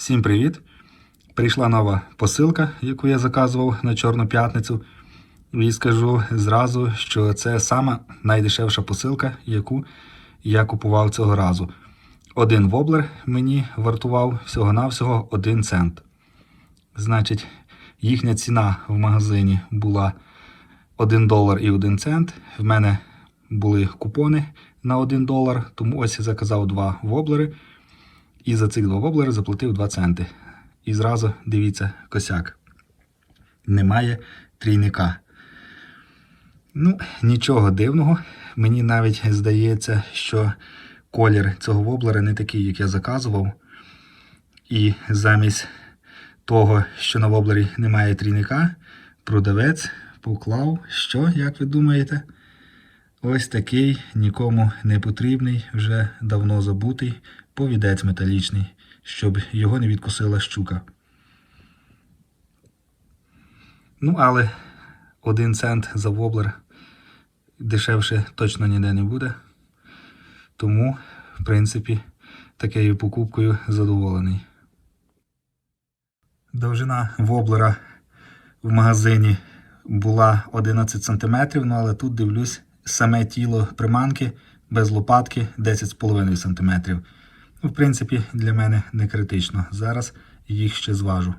Всім привіт! Прийшла нова посилка, яку я заказував на Чорну п'ятницю. І скажу зразу, що це сама найдешевша посилка, яку я купував цього разу. Один воблер мені вартував всього-навсього 1 цент. Значить, їхня ціна в магазині була 1 долар і 1 цент. В мене були купони на 1 долар, тому ось я заказав два воблери. І за цих два воблери заплатив 2 центи. І зразу дивіться косяк. Немає трійника. Ну, нічого дивного. Мені навіть здається, що колір цього воблера не такий, як я заказував. І замість того, що на воблері немає трійника, продавець поклав, що, як ви думаєте? Ось такий нікому не потрібний, вже давно забутий повідець металічний, щоб його не відкусила щука. Ну, але один цент за воблер дешевше точно ніде не буде. Тому, в принципі, такою покупкою задоволений. Довжина воблера в магазині була 11 см, ну але тут дивлюсь саме тіло приманки без лопатки 10,5 см. Ну, в принципі, для мене не критично. Зараз їх ще зважу.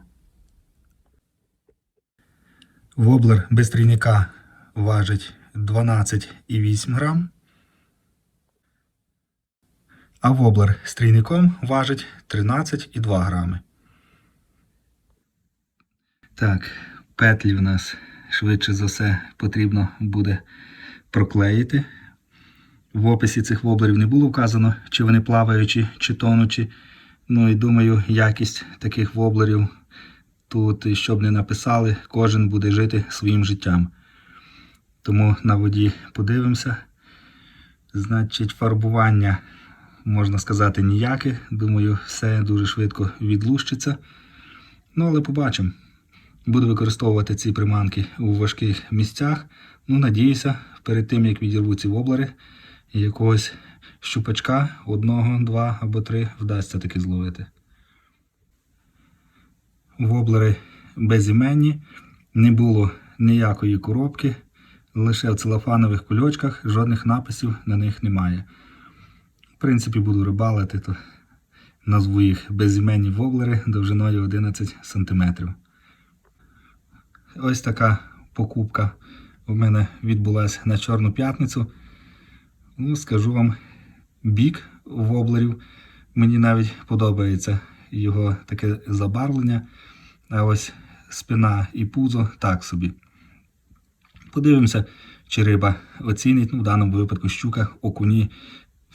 Воблер без трійника важить 12,8 грам. А воблер з трійником важить 13,2 грами. Так, петлі в нас швидше за все потрібно буде проклеїти. В описі цих воблерів не було вказано, чи вони плаваючі, чи тонучі. Ну і думаю, якість таких воблерів тут, щоб не написали, кожен буде жити своїм життям. Тому на воді подивимося. Значить, фарбування, можна сказати, ніяке. Думаю, все дуже швидко відлущиться. Ну, але побачимо. Буду використовувати ці приманки у важких місцях. Ну, надіюся, перед тим як відірву ці воблери, якогось щупачка одного, два або три вдасться таки зловити. Воблери безіменні, не було ніякої коробки, лише в целофанових кульочках, жодних написів на них немає. В принципі, буду рибалити, то назву їх безіменні воблери довжиною 11 см. Ось така покупка у мене відбулася на Чорну п'ятницю. Ну, скажу вам, бік воблерів. Мені навіть подобається його таке забарвлення. А ось спина і пузо так собі. Подивимося, чи риба оцінить. Ну, в даному випадку щука, окуні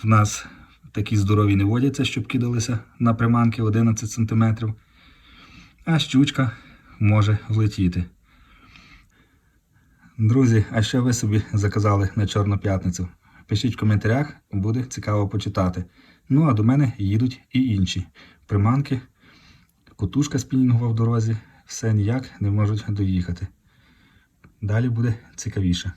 в нас такі здорові не водяться, щоб кидалися на приманки 11 см. А щучка може влетіти. Друзі, а що ви собі заказали на Чорну п'ятницю? Пишіть в коментарях, буде цікаво почитати. Ну, а до мене їдуть і інші приманки. Котушка спінінгова в дорозі, все ніяк не можуть доїхати. Далі буде цікавіше.